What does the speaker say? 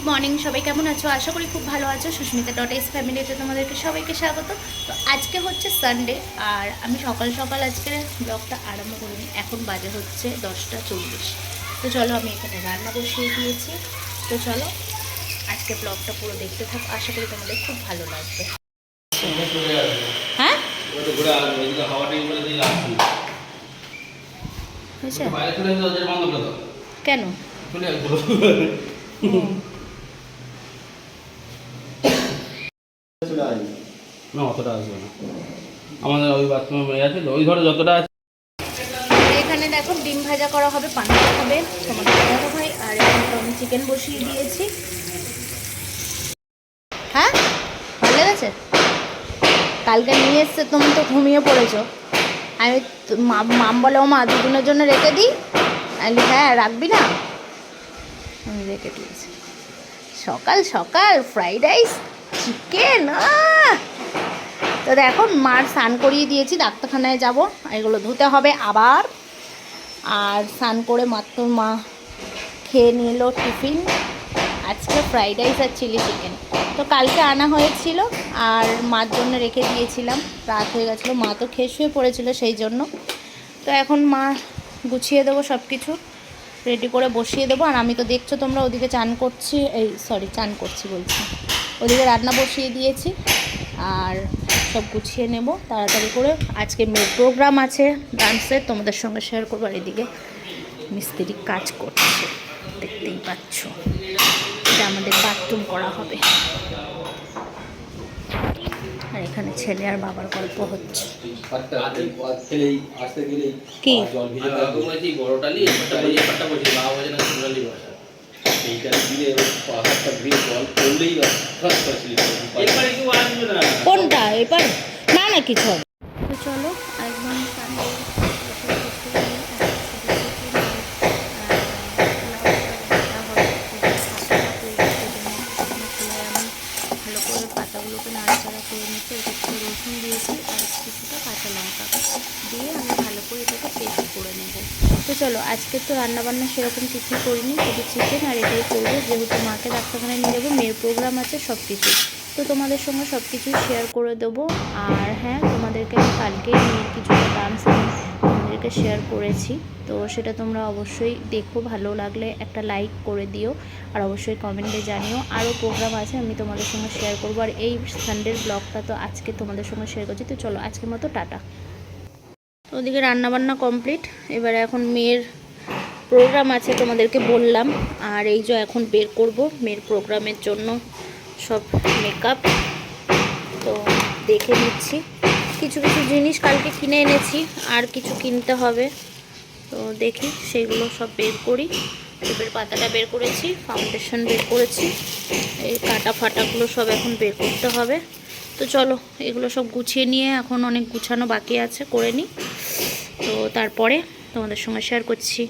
Good morning সবাই কেমন আছো? আশা করি খুব ভালো আছো। সুস্মিতা ডট এস ফ্যামিলিতে তোমাদেরকে সবাইকে স্বাগত। তো আজকে হচ্ছে সানডে আর আমি সকাল সকাল আজকে ব্লগটা আরম্ভ করিনি। এখন বাজে হচ্ছে দশটা চল্লিশ। তো চলো আমি এখানে রান্না বসিয়ে দিয়েছি। তো চলো আজকে ব্লগটা পুরো দেখতে থাকো। আশা করি তোমাদের খুব ভালো লাগবে। হ্যাঁ? কেন? না, অতটা আসবে না। আমাদের ওই বাথরুমে মেয়ে আছে ওই ঘরে যতটা আছে। এখানে দেখো ডিম ভাজা করা হবে, পান্তা হবে, টমেটো ভাই আর আমি চিকেন বসিয়ে দিয়েছি। হ্যাঁ? ভালো লেগেছে? কালকে নিয়ে এসছে, তুমি তো ঘুমিয়ে পড়েছো। আমি মাম বলে, ও মা, দুদিনের জন্য রেখে দিই। আমি হ্যাঁ রাখবি না? আমি রেখে দিয়েছি। সকাল সকাল ফ্রাইড রাইস চিকেন তো দেখো, মার স্নান করিয়ে দিয়েছি, ডাক্তারখানায় যাব, এগুলো ধুতে হবে আবার। আর স্নান করে মাত্র মা খেয়ে নিল টিফিন। আজকে ফ্রাইড রাইস আর চিলি চিকেন। তো কালকে আনা হয়েছিল, আর মার জন্য রেখে দিয়েছিলাম। রাত হয়ে গেছিল, মা তো খেয়ে শুয়ে পড়েছিল সেই জন্য। তো এখন মা গুছিয়ে দেবো সব কিছু রেডি করে বসিয়ে দেবো। আর আমি তো দেখছ তোমরা, ওদিকে চান করছি, এই সরি, চান করছি বলছি। ওদিকে রান্না বসিয়ে দিয়েছি, আর সব গুছিয়ে নেব, তাড়াতাড়ি করে। আজকে মেয়ের প্রোগ্রাম আছে ডান্সের তোমাদের সঙ্গে শেয়ার করব। আর এদিকে মিস্ত্রি কাজ করছে, দেখতেই পাচ্ছ। এটা আমাদের বাথরুম করা হবে। আর এখানে ছেলে আর বাবার গল্প হচ্ছে। কি? নিয়ে বসা এরপরে কেউ আসবে না। কোনটা? এবার না না কিছু চলো একদম সানডে ভালো করে পাতাগুলোকে নাড়াচাড়া করে নিচ্ছি এটা একটু রসুন দিয়েছি আর কিছুটা কাঁচা লঙ্কা দিয়ে আমি ভালো করে এটাকে পেস্ট করে নেব তো চলো, আজকে তো রান্নাবান্না সেরকম কিছুই করিনি, শুধু চিকেন আর এটাই করব। যেহেতু মাকে ডাক্তারখানায় নিয়ে যাব, মেয়ের প্রোগ্রাম আছে সব কিছু তো তোমাদের সঙ্গে সব কিছু শেয়ার করে দেবো। আর হ্যাঁ তোমাদেরকে আমি কালকে মেয়ের কিছুটা ডান্স তোমাদেরকে শেয়ার করেছি। তো সেটা তোমরা অবশ্যই দেখো, ভালো লাগলে একটা লাইক করে দিও। আর অবশ্যই কমেন্টে জানিও। আরও প্রোগ্রাম আছে, আমি তোমাদের সঙ্গে শেয়ার করব। আর এই সানডের ব্লগটা তো আজকে তোমাদের সঙ্গে শেয়ার করছি। তো চলো, আজকের মতো টাটা। ওদিকে রান্নাবান্না কমপ্লিট। এবারে এখন মেয়ের প্রোগ্রাম আছে তোমাদেরকে বললাম। আর এই যে এখন বের করব মেয়ের প্রোগ্রামের জন্য সব মেকআপ তো দেখে নিচ্ছি। কিছু কিছু জিনিস কালকে কিনে এনেছি, আর কিছু কিনতে হবে। তো দেখি সেগুলো সব বের করি। টিপের পাতাটা বের করেছি ফাউন্ডেশন বের করেছি। এই কাটা ফাটাগুলো সব এখন বের করতে হবে। তো চলো এগুলো সব গুছিয়ে নিয়ে এখন অনেক গুছানো বাকি আছে, করে নিই। তারপরে তোমাদের সঙ্গে শেয়ার করছি।